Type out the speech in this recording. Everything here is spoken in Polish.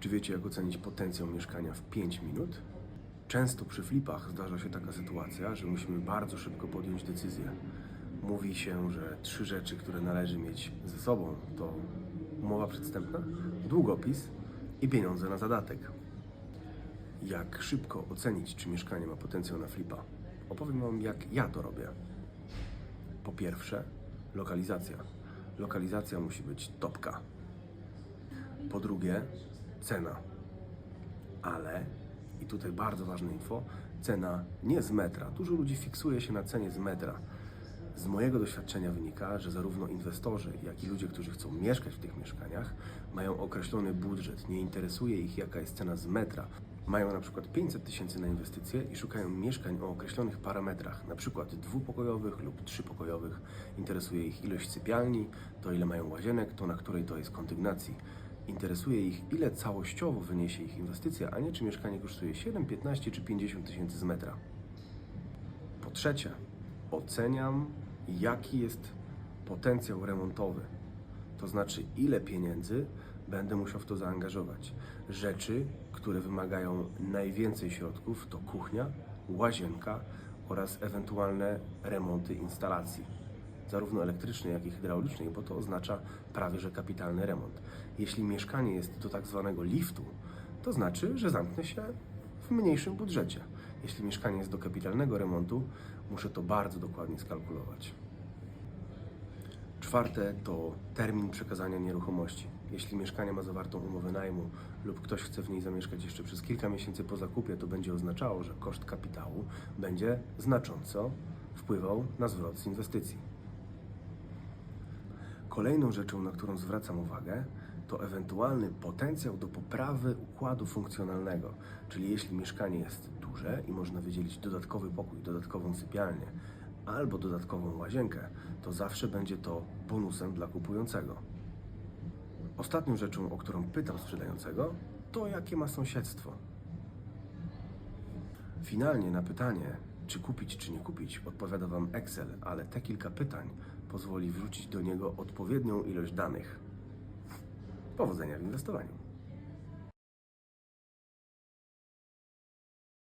Czy wiecie, jak ocenić potencjał mieszkania w 5 minut? Często przy flipach zdarza się taka sytuacja, że musimy bardzo szybko podjąć decyzję. Mówi się, że trzy rzeczy, które należy mieć ze sobą, to umowa przedstępna, długopis i pieniądze na zadatek. Jak szybko ocenić, czy mieszkanie ma potencjał na flipa? Opowiem Wam, jak ja to robię. Po pierwsze, lokalizacja. Lokalizacja musi być topka. Po drugie, cena. Ale, i tutaj bardzo ważne info, cena nie z metra. Dużo ludzi fiksuje się na cenie z metra. Z mojego doświadczenia wynika, że zarówno inwestorzy, jak i ludzie, którzy chcą mieszkać w tych mieszkaniach, mają określony budżet. Nie interesuje ich, jaka jest cena z metra. Mają na przykład 500 tysięcy na inwestycje i szukają mieszkań o określonych parametrach, na przykład dwupokojowych lub trzypokojowych. Interesuje ich ilość sypialni, to ile mają łazienek, to na której to jest kondygnacji. Interesuje ich, ile całościowo wyniesie ich inwestycja, a nie czy mieszkanie kosztuje 7, 15 czy 50 tysięcy z metra. Po trzecie, oceniam, jaki jest potencjał remontowy. To znaczy, ile pieniędzy będę musiał w to zaangażować. Rzeczy, które wymagają najwięcej środków, to kuchnia, łazienka oraz ewentualne remonty instalacji, zarówno elektrycznej, jak i hydraulicznej, bo to oznacza prawie że kapitalny remont. Jeśli mieszkanie jest do tak zwanego liftu, to znaczy, że zamknę się w mniejszym budżecie. Jeśli mieszkanie jest do kapitalnego remontu, muszę to bardzo dokładnie skalkulować. Czwarte to termin przekazania nieruchomości. Jeśli mieszkanie ma zawartą umowę najmu lub ktoś chce w niej zamieszkać jeszcze przez kilka miesięcy po zakupie, to będzie oznaczało, że koszt kapitału będzie znacząco wpływał na zwrot z inwestycji. Kolejną rzeczą, na którą zwracam uwagę, to ewentualny potencjał do poprawy układu funkcjonalnego. Czyli jeśli mieszkanie jest duże i można wydzielić dodatkowy pokój, dodatkową sypialnię albo dodatkową łazienkę, to zawsze będzie to bonusem dla kupującego. Ostatnią rzeczą, o którą pytam sprzedającego, to jakie ma sąsiedztwo. Finalnie na pytanie, czy kupić, czy nie kupić, odpowiada Wam Excel, ale te kilka pytań pozwoli wrzucić do niego odpowiednią ilość danych. Powodzenia w inwestowaniu.